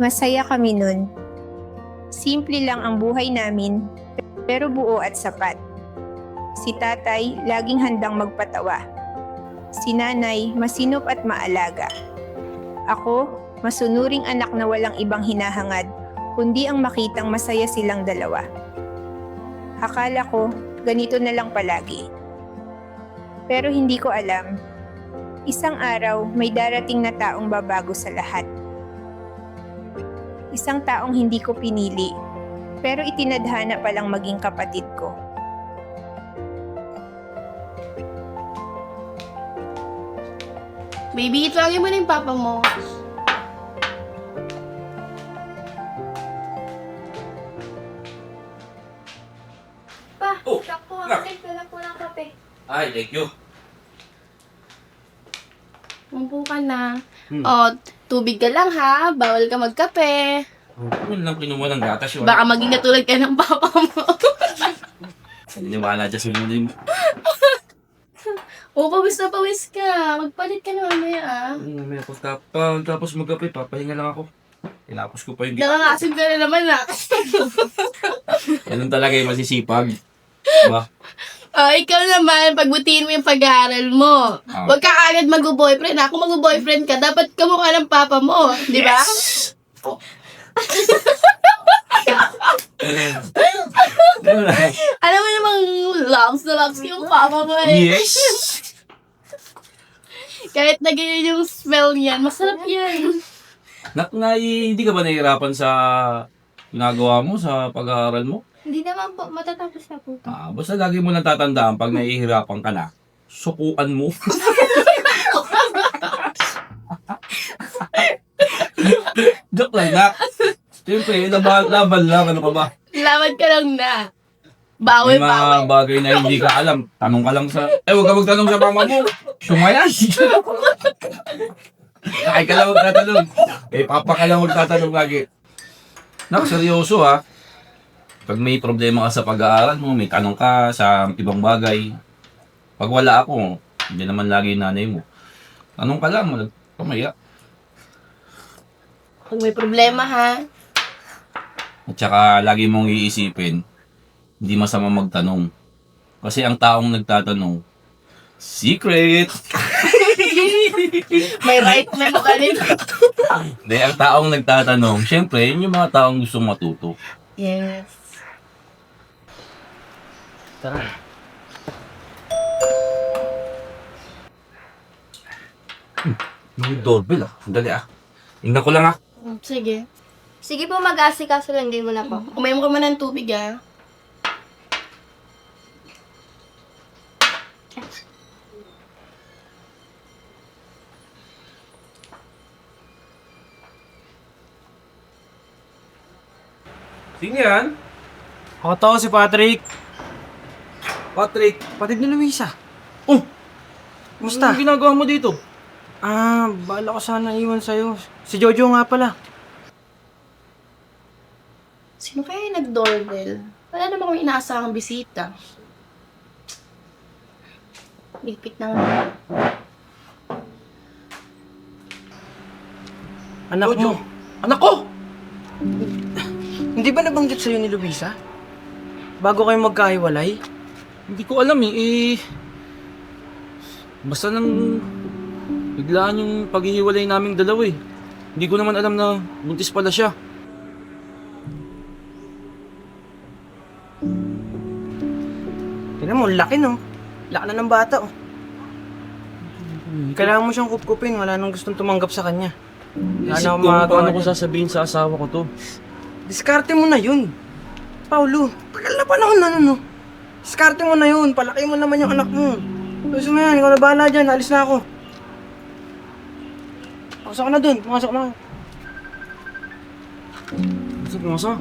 Masaya kami nun. Simple lang ang buhay namin, pero buo at sapat. Si tatay, laging handang magpatawa. Si nanay, masinop at maalaga. Ako, masunuring anak na walang ibang hinahangad, kundi ang makitang masaya silang dalawa. Akala ko, ganito na lang palagi. Pero hindi ko alam. Isang araw, may darating na taong babago sa lahat. Isang taong hindi ko pinili, pero itinadhana palang maging kapatid ko. Baby, tawagin mo na yung papa mo. Pa, Oh, siya po. nak. Po ng kape. Ay, thank you. Umpo ka na. Hmm. O, tubig ka lang ha. Bawal ka magkape. Ano lang kinuha ng gatas yun? Baka maging katulad ka ng papa mo. Naniniwala dyan sa mga mo. o, pawis na pawis ka. Magpalit ka na mamaya ah. May ako tap, pa, tapos magapi, papahinga lang ako. Tinapos ko pa yung gitna. Nakakasim ka na naman ah. Ganun talaga yung masisipag. Diba? Ah, ikaw naman, pagbutihin mo yung pag-aaral mo. Ah. Huwag ka agad mag-boyfriend. Ako mag-boyfriend ka, dapat kamukha ng papa mo. Di ba? Ganun na. Alam mo namang loves na loves yung papa mo eh. Yes! Kahit na ganyan yung smell niyan, masarap yan. Nak, na, hindi ka ba nahihirapan sa ginagawa mo sa pag-aaral mo? Hindi naman po. Matatapos na po. to. Ah, basta lagi mo natatandaan pag nahihirapan ka na, sukuan mo. Joke lang na. Siyempre, laban, laban lang, ano ka ba? Laman ka lang na. May Bawi, mga bawi. bagay na hindi ka alam. Tanong ka lang sa... Eh, huwag ka magtanong sa mama mo. Sumayas. Ay ka lang magtatanong. Eh, papa ka lang magtatanong lagi. Nak, seryoso ha. Pag may problema ka sa pag-aaral mo, may tanong ka sa ibang bagay. Pag wala ako, hindi naman lagi yung nanay mo. Tanong ka lang, pamaya. Pag may problema ha. At saka lagi mong iisipin, hindi masama magtanong. Kasi ang taong nagtatanong, secret! May right na ka rin. Hindi, ang taong nagtatanong, syempre, yun yung mga taong gusto matuto. Yes. Tara. Yung doorbell ah. Dali ah. Tingnan ko lang ah. Sige. Sige po, mag-asikaso lang din mo na po. Umayom ka man ng tubig ha. Sino yan? Ako to, si Patrick. Patrick. Patrick ni Luisa. Oh! Kumusta? Anong ginagawa mo dito? Ah, bala ko sana iwan sa'yo. Si Jojo nga pala. Sino kaya yung nag-doorbell? Wala naman akong inaasahang bisita. Lipit na nga. Anak Jojo. mo. Anak ko! Hindi ba nabanggit sa'yo ni Luisa? Bago kayo magkahiwalay? Hindi ko alam eh. eh basta nang biglaan yung paghihiwalay naming dalawa eh. Hindi ko naman alam na buntis pala siya. Tignan mo, laki no. Laki na ng bata oh. Kailangan mo siyang kupkupin. Wala nang gustong tumanggap sa kanya. Wala Isip ko, paano ko sasabihin sa asawa ko to? Diskarte mo na yun. Paulo, tagal na panahon na nun, no? Diskarte mo na yun. Palaki mo naman yung anak mo. Gusto mo yan, ikaw na bahala dyan. Alis na ako. Pumasok ka na dun. Pumasok na. Gusto pumasok?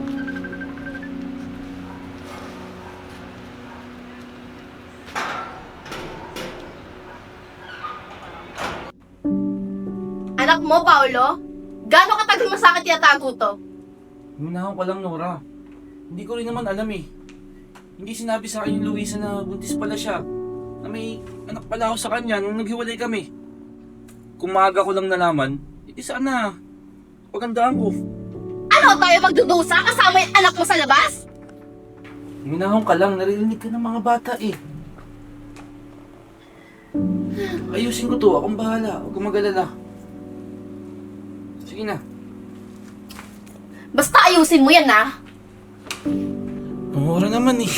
Anak mo, Paolo? Gano'ng katagal mo sa akin tinatago to? Hinahon ko lang, Nora. Hindi ko rin naman alam eh. Hindi sinabi sa akin yung Luisa na buntis pala siya. Na may anak pala ako sa kanya nung naghiwalay kami. Kung maaga ko lang nalaman, edi sana pagandaan ko. Nagtrabaho tayo magdudusa kasama yung anak mo sa labas? Minahong ka lang, naririnig ka ng mga bata eh. Ayusin ko to, akong bahala. Huwag kang mag-alala. Sige na. Basta ayusin mo yan, ha? Pumura naman eh.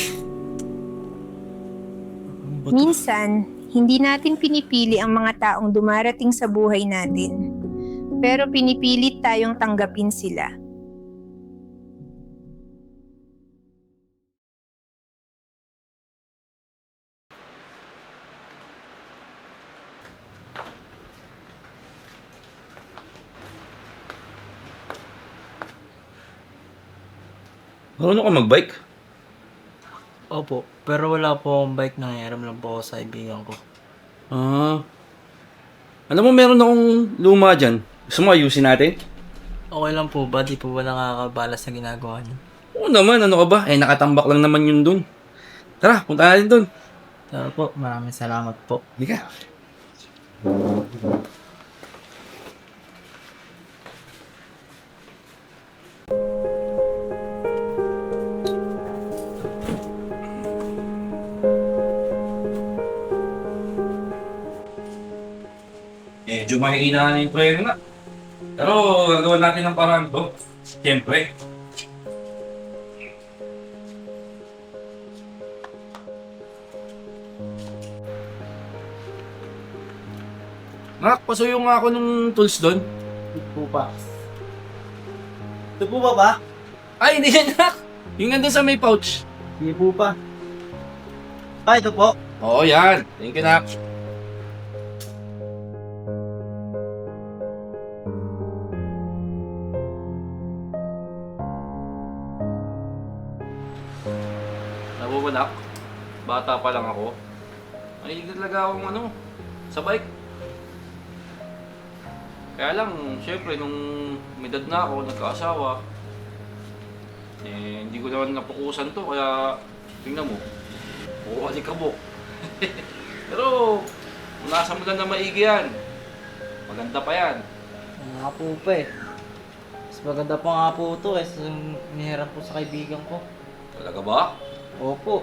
Minsan, hindi natin pinipili ang mga taong dumarating sa buhay natin. Pero pinipilit tayong tanggapin sila. Marunong ka mag-bike? Opo, pero wala po akong bike na nangyayram lang po ako sa kaibigan ko. Ah. Alam mo, meron akong luma dyan. Gusto mo ayusin natin? Okay lang po ba? Di po ba nakakabala sa ginagawa niyo? Oo naman, ano ka ba? Eh, nakatambak lang naman yun dun. Tara, punta natin dun. Tara po, maraming salamat po. Hindi ka. Mahina na yung prayer na. Pero gagawin natin ng paraan to. Siyempre. Nak, pasuyo nga ako ng tools doon. Ito pa. Ito po ba ba? Ay, hindi yan, nak. Yung nandun sa may pouch. Hindi po pa. Ah, ito po. Oo, yan. Thank you, nak. Nak? Bata pa lang ako. Mahilig talaga akong ano, sa bike. Kaya lang, syempre, nung may edad na ako, nagkaasawa, eh, hindi ko naman napukusan to, kaya tingnan mo, Oo, alikabok. Pero, nasa mo lang na maigi yan. Maganda pa yan. Ang nga po pa eh. Mas maganda pa nga po ito eh. Sa nihirap po sa kaibigan ko. Talaga ba? Opo.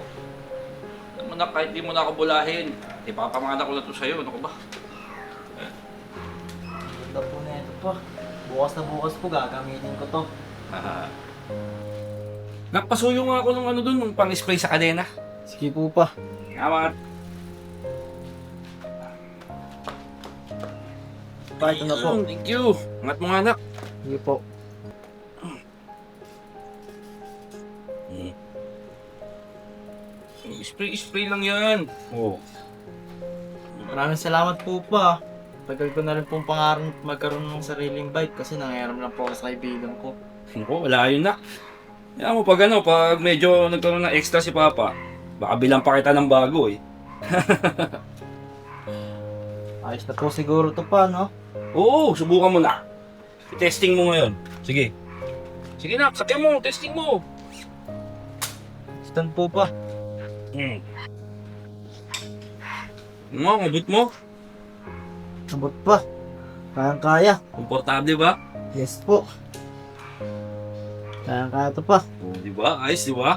Alam mo na, kahit di mo na ako bulahin, ipapamana ko na to sa'yo. Ano ka ba? Ganda po na ito pa. Bukas na bukas po gagamitin ko to. Haha. Napasuyo nga ako ng ano dun, ng pang-spray sa kadena. Sige po pa. Tama. Pa, ito na po. Thank you. Angat mo nga, anak. Sige po. Spray-spray lang yan. Oo. Maraming salamat po pa. Tagal ko na rin pong pangarap magkaroon ng sariling bike kasi nangyayram lang po ako sa kaibigan ko. Ako, wala yun, nak. Kaya mo, pag ano, pag medyo nagkaroon ng extra si Papa, baka bilang pa kita ng bago eh. Ayos na po siguro to pa, no? Oo, subukan mo na. I-testing mo ngayon. Sige. Sige na, sakyan mo, testing mo. Stand po pa. Hmm. Ano, mabot mo? Abot pa. Kayang kaya. Komportable ba? Yes po. Kayang kaya to pa. Oo, di ba? Ayos, di ba?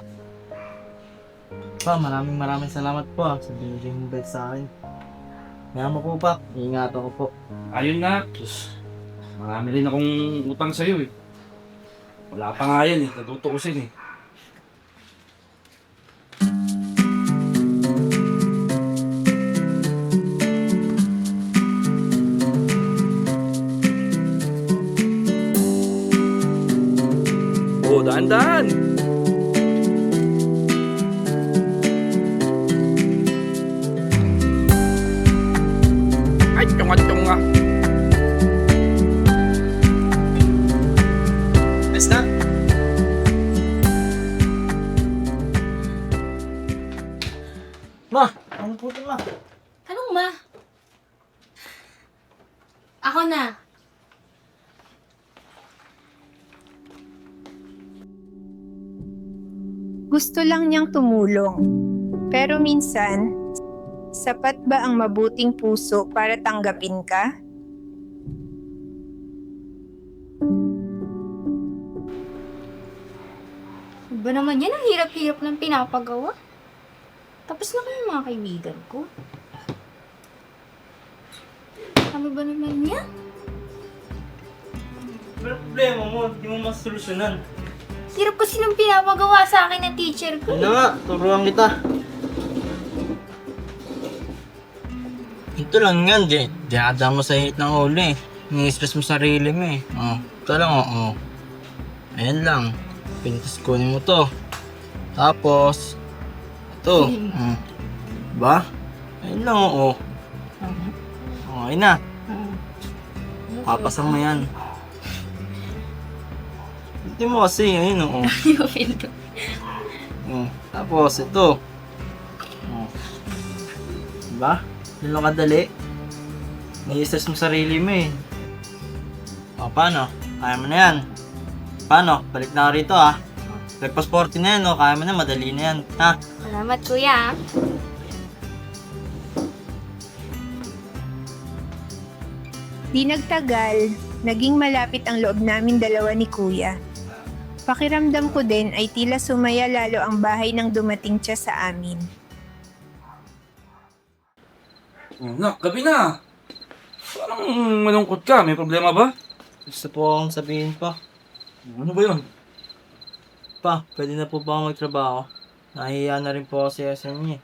Pa, maraming maraming salamat po ah, sa binigay mong bike sa akin. Kaya mo po pa, iingatan ko po. Ayun na. Diyos, marami rin akong utang sa'yo eh. Wala pa nga yan eh, natutuusin eh. Oh, Gusto lang niyang tumulong. Pero minsan, sapat ba ang mabuting puso para tanggapin ka? ba naman yan? Ang hirap-hirap ng pinapagawa. Tapos na kayo mga kaibigan ko. Ano ba naman yan? Problema mo, hindi mo masolusyonan. Hirap kasi nung pinapagawa sa akin ng teacher ko. Ano nga, turuan kita. Ito lang yan, di. Diada mo sa hit ng ulo eh. Ni-stress mo sarili mo eh. Oh, ito lang oh. oh. Ayan lang. Pinitas kunin mo to. Tapos, ito. Mm. Ba? Ayan lang oh. oh. Okay na. Papasang mo yan. Hindi mo kasi, ayun oh. Oh. Tapos, ito. Oh. Diba? Lang kadali. Nai-stress mo sarili mo eh. O, paano? Kaya mo na yan. Paano? Balik na ako rito ah. Breakfast 40 na yan, no? Kaya mo na, madali na yan. Ha? Salamat kuya. Di nagtagal, naging malapit ang loob namin dalawa ni Kuya. Pakiramdam ko din ay tila sumaya lalo ang bahay nang dumating siya sa amin. Oh, nak, gabi na. Parang malungkot ka. May problema ba? Gusto po akong sabihin pa. Ano ba yun? Pa, pwede na po ba ako magtrabaho? Nahihiya na rin po kasi sa inyo eh.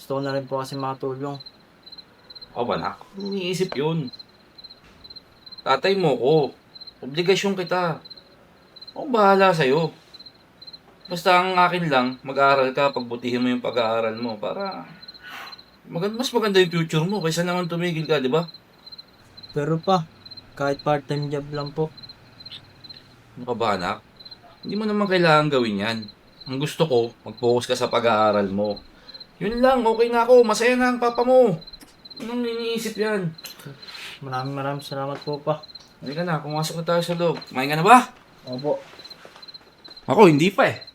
Gusto ko na rin po kasi makatulong. O ba, nak? Iniisip yun. Tatay mo ko. Obligasyon kita. Ako bahala sa'yo. Basta ang akin lang, mag-aaral ka, pagbutihin mo yung pag-aaral mo para maganda, mas maganda yung future mo kaysa naman tumigil ka, di ba? Pero pa, kahit part-time job lang po. Ano ka ba, anak? Hindi mo naman kailangan gawin yan. Ang gusto ko, mag-focus ka sa pag-aaral mo. Yun lang, okay na ako. Masaya na ang papa mo. Anong iniisip yan? Maraming maraming salamat po pa. Halika na, pumasok na tayo sa loob. Kumain ka na ba? Opo. Ako, hindi pa eh.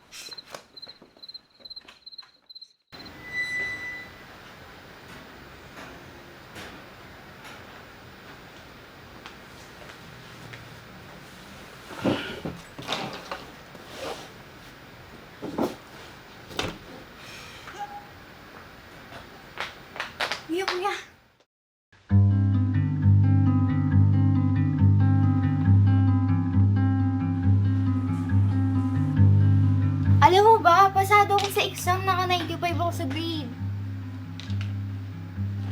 Exam, naka-95 ako sa grade.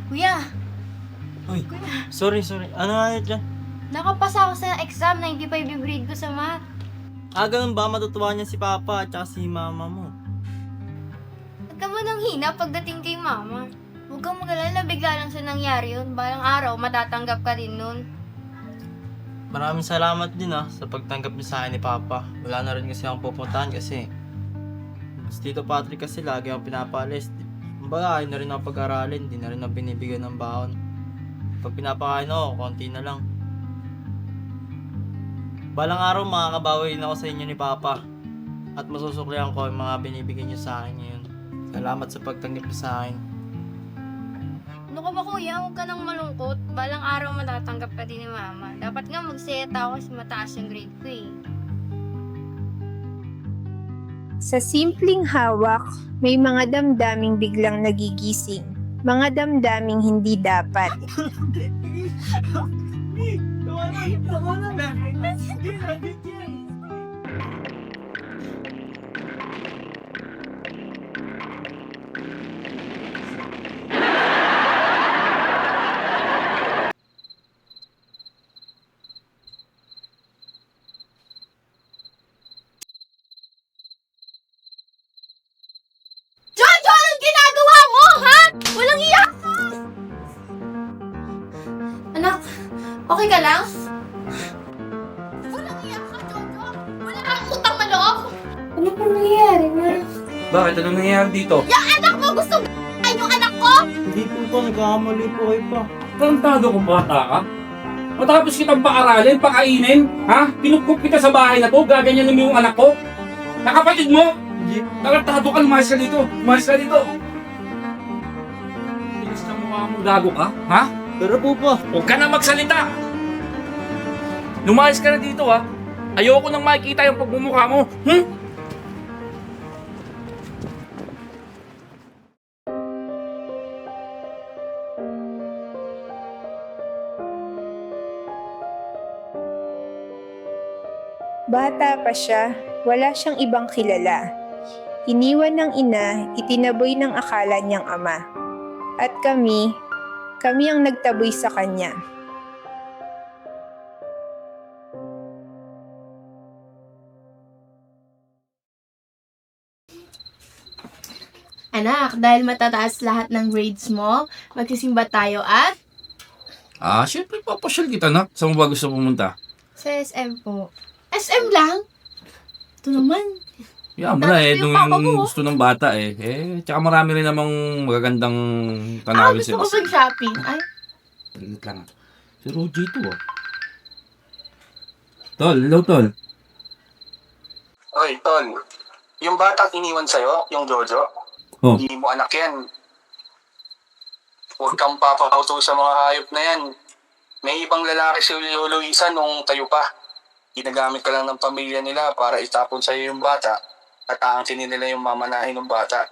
Kuya, Uy, sorry, sorry. Ano nga yun dyan? nakapasa ako sa exam, 95 yung grade ko sa math. Ah, ganun ba? Matutuwa niya si Papa at saka si Mama mo. Huwag ka mo nang hina pagdating kay mama. Huwag kang magalala, bigla lang sa nangyari yun. Balang araw, matatanggap ka din nun. Maraming salamat din ah sa pagtanggap niyo sa akin ni Papa. Wala na rin kasi akong pupuntahan kasi si Tito Patrick kasi lagi akong pinapalis. Kumbaga, ayaw na rin ako pag-aralin, di na rin ako binibigyan ng baon. Pag pinapakain ako, konti na lang. Balang araw makakabawi din ako sa inyo ni Papa. At masusuklihan ko yung mga binibigyan niyo sa akin ngayon. Salamat sa pagtanggap niyo sa akin. Ano ka ba kuya? Huwag ka nang malungkot. Balang araw matatanggap ka din ni mama. Dapat nga magsaya ako kasi mataas yung grade ko eh. Sa simpleng hawak, may mga damdaming biglang nagigising. Mga damdaming hindi dapat. Nangyayari dito? Yung anak mo gusto ay yung anak ko! Hindi po pa, nagkakamali po kayo pa. Tarantado kong bata ka? Matapos kitang paaralin, pakainin, ha? Pinupkup kita sa bahay na to, gaganyan mo yung anak ko? Nakapatid mo? Hindi Tarantado ka, lumayas ka dito. Lumayas ka dito. Tigas na mukha mo, gago ka, ha? Pero po pa. Huwag ka na magsalita! Lumayas ka na dito, ha? Ayoko nang makikita yung pagmumukha mo, hmm? Bata pa siya, wala siyang ibang kilala. Iniwan ng ina, itinaboy ng akala niyang ama. At kami, kami ang nagtaboy sa kanya. Anak, dahil matataas lahat ng grades mo, magsisimba tayo at Ah, syempre papasyal kita na. Saan mo ba gusto pumunta? Sa SM po. SM lang. Ito naman. Yan mo na eh, yung nung mo. gusto ng bata eh. Eh, tsaka marami rin namang magagandang Ah, tanawin gusto ko sa mag-shopping. Ay, Saglit lang ah. Si Roji ito ah. Tol, hello tol. Oy, Tol. Yung batang iniwan sa'yo, yung Jojo, Oh. hindi mo anak yan. Huwag kang papakauto sa mga hayop na yan. May ibang lalaki si Lolo Luisa nung tayo pa. Ginagamit ka lang ng pamilya nila para itapon sa'yo yung bata at aangkinin nila yung mamanahin ng bata.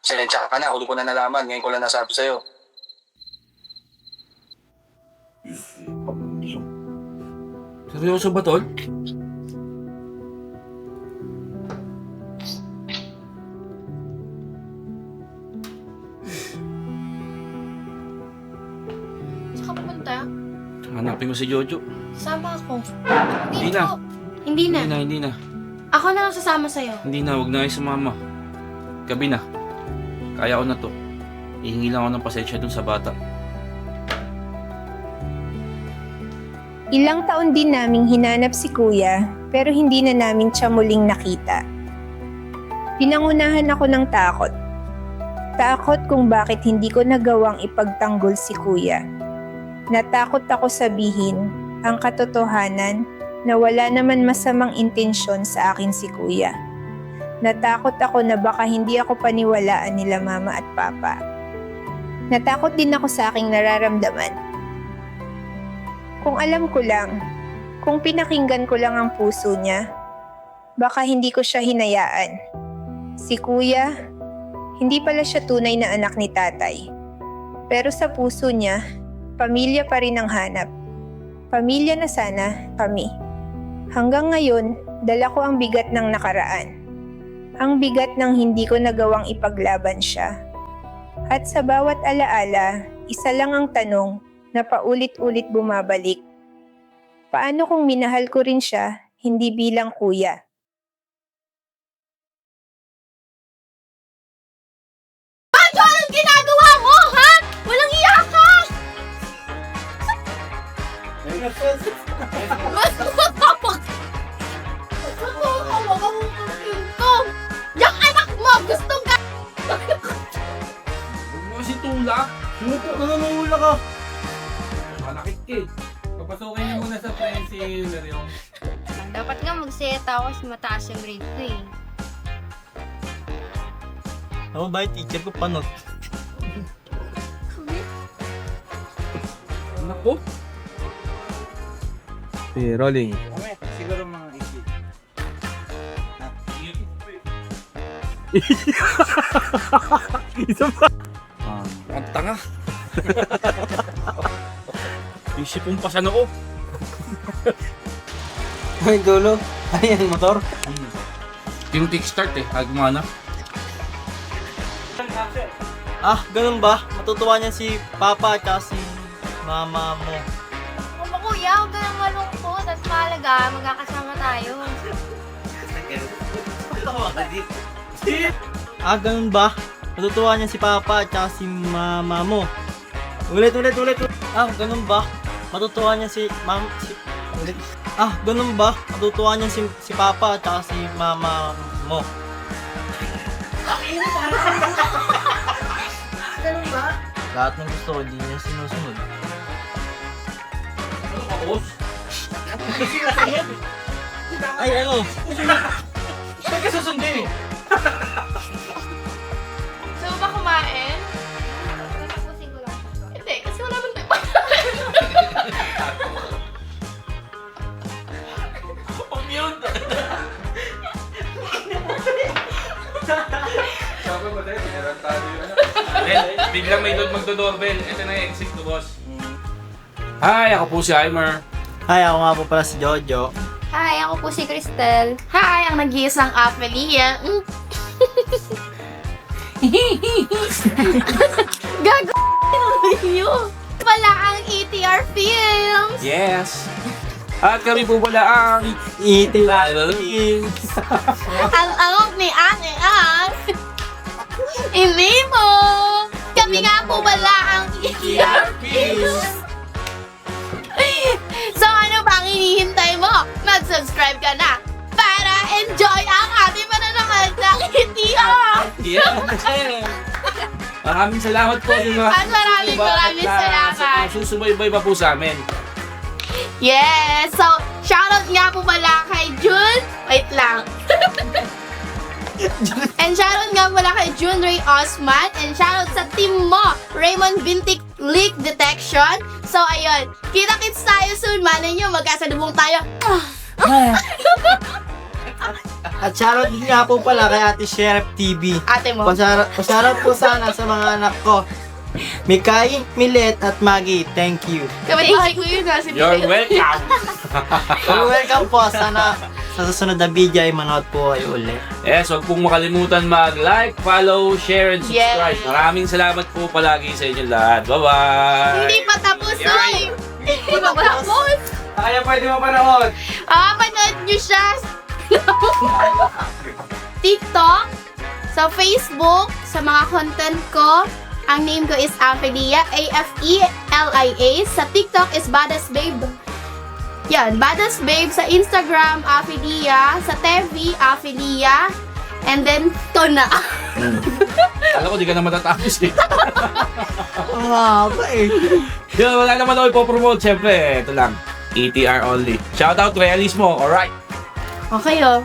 Silensya ka na, huli ko na nalaman. Ngayon ko lang nasabi sa'yo. Seryoso ba tol? saan ka pupunta? Hanapin mo si Jojo. Sama ako. Hindi na. Hindi na. Hindi na, hindi na. Ako na lang sasama sa'yo. Hindi na, wag na kayo sumama. Gabi na. Kaya ko na to. Ihingi lang ako ng pasensya dun sa bata. Ilang taon din naming hinanap si kuya pero hindi na namin siya muling nakita. Pinangunahan ako ng takot. Takot kung bakit hindi ko nagawang ipagtanggol si kuya. Natakot ako sabihin ang katotohanan na wala naman masamang intensyon sa akin si kuya. Natakot ako na baka hindi ako paniwalaan nila mama at papa. Natakot din ako sa aking nararamdaman. Kung alam ko lang, kung pinakinggan ko lang ang puso niya, baka hindi ko siya hinayaan. Si kuya, hindi pala siya tunay na anak ni tatay. Pero sa puso niya, pamilya pa rin ang hanap. Pamilya na sana kami. Hanggang ngayon, dala ko ang bigat ng nakaraan. Ang bigat ng hindi ko nagawang ipaglaban siya. At sa bawat alaala, isa lang ang tanong na paulit-ulit bumabalik. Paano kung minahal ko rin siya, hindi bilang kuya? Mas matapag! Matapag ang ko! Yung anak mo, gustong ka! Huwag mo kasi tulak. Sumuko ka namumula ka. Malakit ka eh. Papasukin niyo muna sa pencil, yung Dapat nga magseta ako kasi mataas yung grade ko eh. Ako ba yung teacher ko panot? Anak ko. Okay, rolling. Siguro mga isip. Isa pa. Ah, ang tanga. Isip mong pa sa noo. Ay, dulo. Ayan, motor. Yung kickstart eh, agmana. Ah, ganun ba? Matutuwa niyan si Papa at saka si Mama mo. Kuya, huwag ka nang malungkot at mahalaga, magkakasama tayo. Ah, ganun ba? Matutuwa niyan si Papa at saka si Mama mo. Ulit, ulit, ulit. ulit. Ah, ganun ba? Matutuwa niyan si Mam... Si... Ulit. Ah, ganun ba? Matutuwa niyan si, si Papa at saka si Mama mo. Ganun ba? Lahat ng gusto ko, hindi niya sinusunod. Tapos, Ay, ano? saan ka susundin eh? Mo ba kumain? Tatapusin ko lang. Hindi, kasi wala man tayo. Sabi mo tayo, pinarantado yun. Then, biglang may doon magdo-doorbell. Ito na yung exit ko, boss. Hi, ako po si Aimer. Hi, ako nga po pala si Jojo. Hi, ako po si Cristel. Hi, ang nag-iisang Amelia. Mm. Gago yun. Pala ang ETR Films. Yes! At kami po pala ang Iti Ang angok ni Ate Ang. Hindi mo. Kami nga po pala ang ETR Films. Bang hinihintay mo? Mag-subscribe ka na para enjoy ang ating manonood ng ETR. Yeah! Maraming salamat po sa mga At maraming maraming At, salamat. Susubaybay pa po sa amin. Yes! So, shoutout nga po pala kay June. Wait lang. and shoutout nga pala kay June Ray Osman. And shoutout sa team mo, Raymond Bintik Leak Detection. So, ayun. Kita-kits tayo soon. Malay nyo, magkasalubong tayo. At shoutout din nga po pala kay Ate Sheriff TV. Ate mo. Pasara- Pasarap po sana sa mga anak ko. Mikay, Milet, at Maggie. Thank you. Kapatid ko yun ha. Si You're welcome! Well, welcome po. Sana sa susunod na video ay manood po kayo ulit. Yes, huwag pong makalimutan mag-like, follow, share, and subscribe. Yes. Maraming salamat po palagi sa inyo lahat. Bye-bye! Hindi pa tapos, oy! Hindi pa tapos! Kaya pwede mo panood! Ah, manood nyo siya TikTok, sa Facebook, sa mga content ko. Ang name ko is Afelia, E A-F-E-L-I-A. Sa TikTok is Badass Babe. Yan, Badass Babe. Sa Instagram, Afelia. Sa TV, Afelia. And then, to na. Alam ko, di ka na matatapos eh. Ang haba eh. Yun, wala naman ako ipopromote. Siyempre, ito lang. ETR only. Shoutout Realismo, alright? Okay, oh.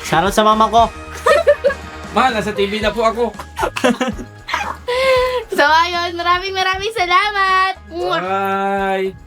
Shoutout sa mama ko. Mahal, nasa TV na po ako. So, ayun. Maraming maraming salamat. Bye!